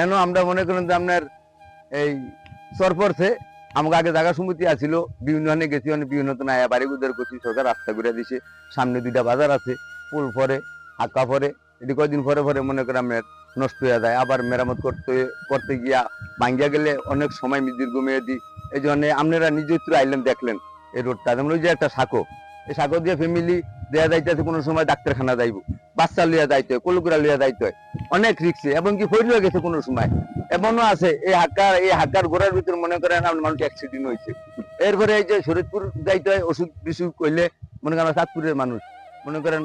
এনো আমরা মনে করেন যে আপনার এই সরপরছে। আমাকে আগে জায়গা সমিতি আছিল, বিভিন্ন হানে গেছি, অনেক বিভিন্ন তো নাই, বাড়ি গুদের করছি, সরকার রাস্তা করে দিছে, সামনে দুইটা বাজার আছে, পুল পরে, হাক্কা পরে, এটি কয়দিন পরে পরে মনে করেন আপনার নষ্ট হয়ে যায়, আবার মেরামত করতে করতে গিয়া ভাঙ্গিয়া গেলে অনেক সময় দীর্ঘমেয়াদী, এই জন্য আপনারা নিজস্ব আইলেন, দেখলেন এই রোডটা। যেমন ওই যে একটা সাঁকো, এই সাঁকো দিয়ে ফ্যামিলি দেয়া যাইতেছে, কোনো সময় ডাক্তারখানা যাইব। বাচ্চা লিয়া যাইতে হয় কলুকুরা লিয়া যাইতে হয় অনেক রিক্সে এবং কি ফইর হয়ে গেছে কোনো সময়। এমনও আছে, এই হাক্কার এই হাক্কার গোড়ার ভিতরে মনে করেন আপনার মানুষ অ্যাক্সিডেন্ট হয়েছে এরপরে এই যে শরীরপুর যাইতে হয় ওষুধ বিসুখ কইলে মনে করেন আমরা চাঁদপুরের মানুষ। মনে করেন